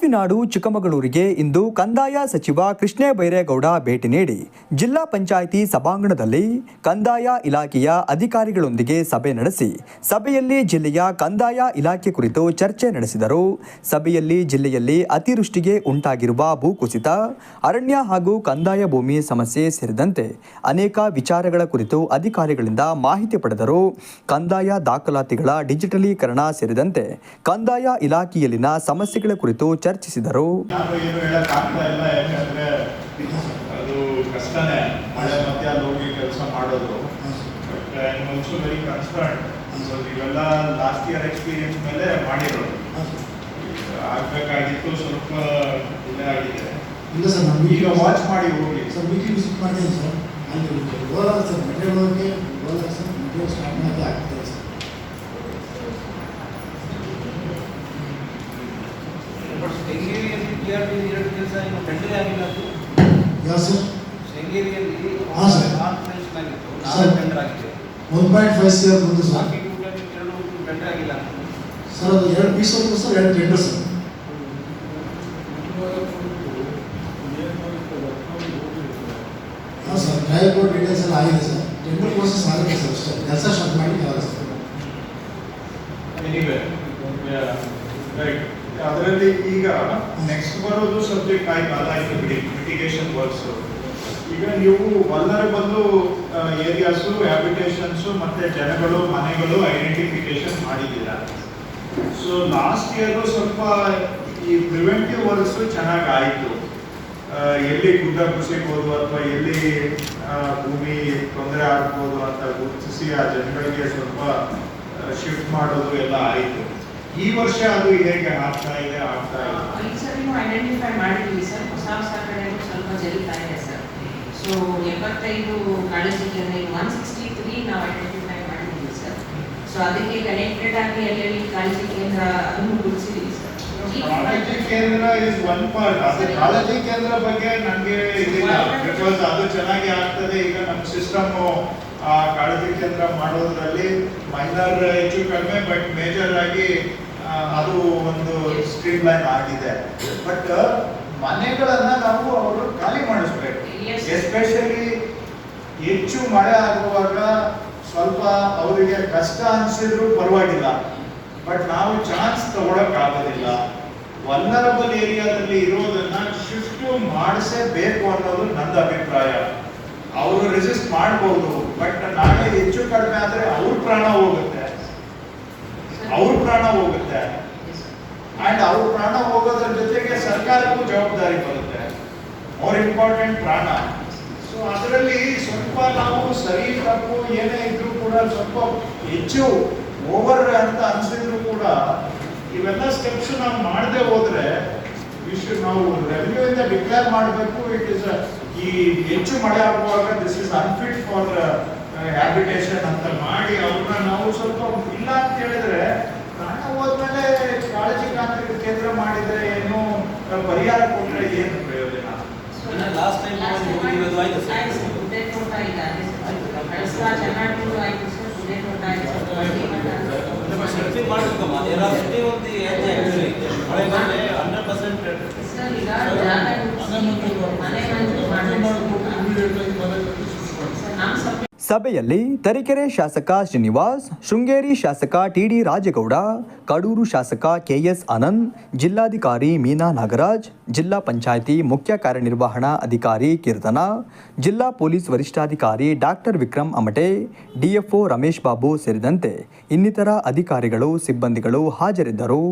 ಕಾಫಿನಾಡು, ಚಿಕ್ಕಮಗಳೂರಿಗೆ ಇಂದು ಕಂದಾಯ ಸಚಿವ ಕೃಷ್ಣ ಬೈರೇಗೌಡ ಭೇಟಿ ನೀಡಿ ಜಿಲ್ಲಾ ಪಂಚಾಯಿತಿ ಸಭಾಂಗಣದಲ್ಲಿ ಕಂದಾಯ ಇಲಾಖೆಯ ಅಧಿಕಾರಿಗಳೊಂದಿಗೆ ಸಭೆ ನಡೆಸಿ ಸಭೆಯಲ್ಲಿ ಜಿಲ್ಲೆಯ ಕಂದಾಯ ಇಲಾಖೆ ಕುರಿತು ಚರ್ಚೆ ನಡೆಸಿದರು. ಸಭೆಯಲ್ಲಿ ಜಿಲ್ಲೆಯಲ್ಲಿ ಅತಿವೃಷ್ಟಿಗೆ ಉಂಟಾಗಿರುವ ಭೂಕುಸಿತ, ಅರಣ್ಯ ಹಾಗೂ ಕಂದಾಯ ಭೂಮಿ ಸಮಸ್ಯೆ ಸೇರಿದಂತೆ ಅನೇಕ ವಿಚಾರಗಳ ಕುರಿತು ಅಧಿಕಾರಿಗಳಿಂದ ಮಾಹಿತಿ ಪಡೆದರು. ಕಂದಾಯ ದಾಖಲಾತಿಗಳ ಡಿಜಿಟಲೀಕರಣ ಸೇರಿದಂತೆ ಕಂದಾಯ ಇಲಾಖೆಯಲ್ಲಿನ ಸಮಸ್ಯೆಗಳ ಕುರಿತು ಚರ್ಚಿಸಿದರು. ನಾನು ಏನು ಹೇಳಕ್ ಆಗ್ತಾ ಇಲ್ಲ ಯಾಕಂದ್ರೆ ಅದು ಕಷ್ಟನೇ. ಮಳೆ ಮಧ್ಯ ಹೋಗಿ ಕೆಲಸ ಮಾಡೋದು. But I am also very concern so ಇವೆಲ್ಲ ಲಾಸ್ಟ್ ಇಯರ್ ಎಕ್ಸ್ಪೀರಿಯನ್ಸ್ ಮೇಲೆ ಮಾಡಿರೋದು. ಆಗ್ಬೇಕಾಗಿತ್ತು ಸ್ವಲ್ಪ ಇಲ್ಲೇ ಆಗಿದೆ. ಇಲ್ಲ ಸರ್ ನಮ್ಗೆ ಈಗ ವಾಚ್ ಮಾಡಿ ಹೋಗಿ ಸರ್ ವೀಕ್ಲಿ ವಿಸಿಟ್ ಮಾಡ್ತೀನಿ ಸರ್. ಅಲ್ಲಿ ಓವರಾಲ್ ಸರ್ ಮೆಟೀರಿಯಲ್ ಹೋಗಿ ಓವರಾಲ್ ಸರ್ ಮೆಟೀರಿಯಲ್ ಸ್ಟಾರ್ಟ್ ಮಾಡೋಕ್ಕೆ ಆಗ್ತದೆ ಸರ್ ಬಟ್ ಟಿ ಎರಡು ದಿವಸ ಇನ್ನು ಟೆಂಡರ್ ಆಗಿಲ್ಲ ಅದು. ಯಾವ ಸರ್? ಶೃಂಗೇರಿಯಲ್ಲಿ ಹಾಂ ಸರ್. ಕಾನ್ಫರೆನ್ಸ್ ಆಗಿತ್ತು. ನಾಲ್ಕು ಟೆಂಡರ್ ಆಗಿದೆ. One point five C R ಬಂದು ಸರ್. ಬಾಕಿ ಟೋಟಲ್ ಎರಡು ಟೆಂಡರ್ ಆಗಿಲ್ಲ. ಸರ್ ಅದು ಎರಡು ಪೀಸ್ ಒಂದು ಸರ್ ಎರಡು ಟೆಂಡರ್ ಸರ್. ಹಾಂ ಸರ್ ಟ್ರಯಲ್ ಬೋರ್ಡ್ ಡೀಟೇಲ್ಸ್ ಎಲ್ಲ ಆಗಿದೆ ಸರ್. ಟೆಂಡರ್ ಪ್ರೋಸೆಸ್ ಆಗಿದೆ ಸರ್ ಅಷ್ಟೇ. ಕೆಲಸ ಸ್ಟಾರ್ಟ್ ಮಾಡಿ ಆಗಿದೆ ಸರ್? ಎನಿವೆ ರೈಟ್ ಅದರಲ್ಲಿ ಈಗ ನೆಕ್ಸ್ಟ್ ಬರೋದು ಸಬ್ಜೆಕ್ಟ್ ಆಯ್ತು ಅದಾಯ್ತು ಬಿಡಿ ಮಿಟಿಗೇಷನ್ ವರ್ಕ್ಸ್ ಈಗ ನೀವು ಬದಲು ಏರಿಯಾಸು ಹ್ಯಾಬಿಟೇಷನ್ಸು ಮತ್ತೆ ಜನಗಳು, ಮನೆಗಳು ಐಡೆಂಟಿಫಿಕೇಶನ್ ಮಾಡಿದ್ದೀರಾ? ಸೊ ಲಾಸ್ಟ್ ಇಯರ್ ಸ್ವಲ್ಪ ಈ ಪ್ರಿವೆಂಟಿವ್ ವರ್ಕ್ಸ್ ಚೆನ್ನಾಗಿ ಆಯಿತು ಎಲ್ಲಿ ಗುಡ್ಡ ಕುಸಿಬೋದು ಅಥವಾ ಎಲ್ಲಿ ಭೂಮಿ ತೊಂದರೆ ಆಗ್ಬೋದು ಅಂತ ಗುರುತಿಸಿ ಆ ಜನಗಳಿಗೆ ಸ್ವಲ್ಪ ಶಿಫ್ಟ್ ಮಾಡೋದು ಎಲ್ಲ ಆಯಿತು. ಈ ವರ್ಷ ಅದು ಹೇಗೆ ಆಗ್ತಾ ಇದೆ ಆಗ್ತಾ ಇದೆ. ಈ ಸರಿನೂ ಐಡೆಂಟಿಫೈ ಮಾಡಿದ್ವಿ ಸರ್. ಹೊಸ ಹೊಸ ಕಡೆಗೂ ಸ್ವಲ್ಪ ಜರೀತಾ ಇದೆ ಸರ್. ಸೊ ಎಪ್ಪತ್ತೈದು ಕೇಂದ್ರ ಒನ್ ಸಿಕ್ಸ್ಟಿ ತ್ರೀ ನಾವು ಐಡೆಂಟಿಫೈ ಮಾಡಿದ್ವಿ ಸರ್. ಸೊ ಅದಕ್ಕೆ ಕನೆಕ್ಟೆಡ್ ಆಗಿ ಎಲ್ಲೆಲ್ಲಿ ಕಾಳಜಿ ಕೇಂದ್ರ ಅದನ್ನು ಗುರುತಿಸಿದ್ವಿ ಸರ್. ಕಾಳಜಿ ಕೇಂದ್ರ ಇಸ್ ಒನ್ ಪಾರ್ಟ್ ಅದು ಕಾಳಜಿ ಕೇಂದ್ರ ಬಗ್ಗೆ ನನಗೆ ಇದಿಲ್ಲ ಬಿಕಾಸ್ ಅದು ಚೆನ್ನಾಗಿ ಆಗ್ತದೆ. ಈಗ ನಮ್ಮ ಸಿಸ್ಟಮ್ ಕಾಳಜಿ ಕೇಂದ್ರ ಮಾಡೋದ್ರಲ್ಲಿ ಮೈನರ್ ಹೆಚ್ಚು ಕಡಿಮೆ ಬಟ್ ಮೇಜರ್ ಆಗಿ ಅದು ಒಂದು ಸ್ಟ್ರೀಮ್ ಲೈನ್ ಆಗಿದೆ. ಬಟ್ ಮನೆಗಳನ್ನ ನಾವು ಅವರು ಖಾಲಿ ಮಾಡಿಸ್ಬೇಕು. ಎಸ್ಪೆಷಲಿ ಹೆಚ್ಚು ಮಳೆ ಆಗುವಾಗ ಸ್ವಲ್ಪ ಅವರಿಗೆ ಕಷ್ಟ ಅನ್ಸಿದ್ರು ಪರವಾಗಿಲ್ಲ. ಬಟ್ ನಾವು ಚಾನ್ಸ್ ತಗೊಳಕ್ ಆಗೋದಿಲ್ಲ. ವಲ್ನರಬಲ್ ಏರಿಯಾದಲ್ಲಿ ಇರೋದನ್ನ ಶಿಫ್ಟ್ ಮಾಡಿಸಬೇಕು ಅನ್ನೋದು ನನ್ನ ಅಭಿಪ್ರಾಯ. ಅವರು ರೆಸಿಸ್ಟ್ ಮಾಡಬಹುದು ಬಟ್ ನಾಳೆ ಹೆಚ್ಚು ಕಡಿಮೆ ಆದ್ರೆ ಅವ್ರ ಪ್ರಾಣ ಹೋಗುತ್ತೆ. ಅವ್ರ ಪ್ರಾಣ ಹೋಗುತ್ತೆ. ಅಂಡ್ ಅವ್ರ ಪ್ರಾಣ ಹೋಗೋದ್ರ ಜೊತೆಗೆ ಸರ್ಕಾರಕ್ಕೂ ಜವಾಬ್ದಾರಿ ಬರುತ್ತೆ. ಮೋರ್ ಇಂಪಾರ್ಟೆಂಟ್ ಪ್ರಾಣ. ಸೊ ಅದರಲ್ಲಿ ಸ್ವಲ್ಪ ನಾವು ಸರಿ, ತಪ್ಪು, ಏನೇ ಇದ್ರೂ ಕೂಡ ಸ್ವಲ್ಪ ಹೆಚ್ಚು ಓವರ್ ಅಂತ ಅನ್ಸಿದ್ರು ಕೂಡ ಇವೆಲ್ಲ ಸ್ಟೆಪ್ಸ್ ನಾವು ಮಾಡದೆ ಹೋದ್ರೆ ವಿಶ್ವ ನಾವು ರೆವಿನ್ಯೂ ಇಂದ ಡಿಕ್ಲೇರ್ ಮಾಡಬೇಕು ಇಟ್ ಇಸ್ ಈ ಹೆಚ್ಚು ಮಳೆ ಆಗುವಾಗ this is unfit for habitation ಅಂತ ಮಾಡಿ ಅವ್ರನ್ನ ನಾವು ಸ್ವಲ್ಪ ಇಲ್ಲ ಅಂತ ಹೇಳಿದ್ರೆ ಪ್ರಾಣ ಹೋದ್ಮೇಲೆ ಕಾಳಜಿ ಕಾಂತ್ರಿಕ ಕೇಂದ್ರ ಮಾಡಿದ್ರೆ ಏನು ಪರಿಹಾರ ಕೊಟ್ರೆ ಏನು ಪ್ರಯೋಜನ? ಲಾಸ್ಟ್ ಟೈಮ್ ಮಾಡ್ಬೇಕಮ್ಮ. ಮನೆ ಒಂದು ಆಕ್ಚುಲಿ ಮಳೆ ಬಂದ್ರೆ ಹಂಡ್ರೆಡ್ ಪರ್ಸೆಂಟ್ ಸಭೆಯಲ್ಲಿ ತರೀಕೆರೆ ಶಾಸಕ ಶ್ರೀನಿವಾಸ್, ಶೃಂಗೇರಿ ಶಾಸಕ ಟಿಡಿ ರಾಜೇಗೌಡ, ಕಡೂರು ಶಾಸಕ ಕೆಎಸ್ ಆನಂದ್, ಜಿಲ್ಲಾಧಿಕಾರಿ ಮೀನಾ ನಾಗರಾಜ್, ಜಿಲ್ಲಾ ಪಂಚಾಯಿತಿ ಮುಖ್ಯ ಕಾರ್ಯನಿರ್ವಹಣಾ ಅಧಿಕಾರಿ ಕೀರ್ತನ, ಜಿಲ್ಲಾ ಪೊಲೀಸ್ ವರಿಷ್ಠಾಧಿಕಾರಿ ಡಾಕ್ಟರ್ ವಿಕ್ರಮ್ ಅಮಟೆ, ಡಿಎಫ್ಒ ರಮೇಶ್ ಬಾಬು ಸೇರಿದಂತೆ ಇನ್ನಿತರ ಅಧಿಕಾರಿಗಳು, ಸಿಬ್ಬಂದಿಗಳು ಹಾಜರಿದ್ದರು.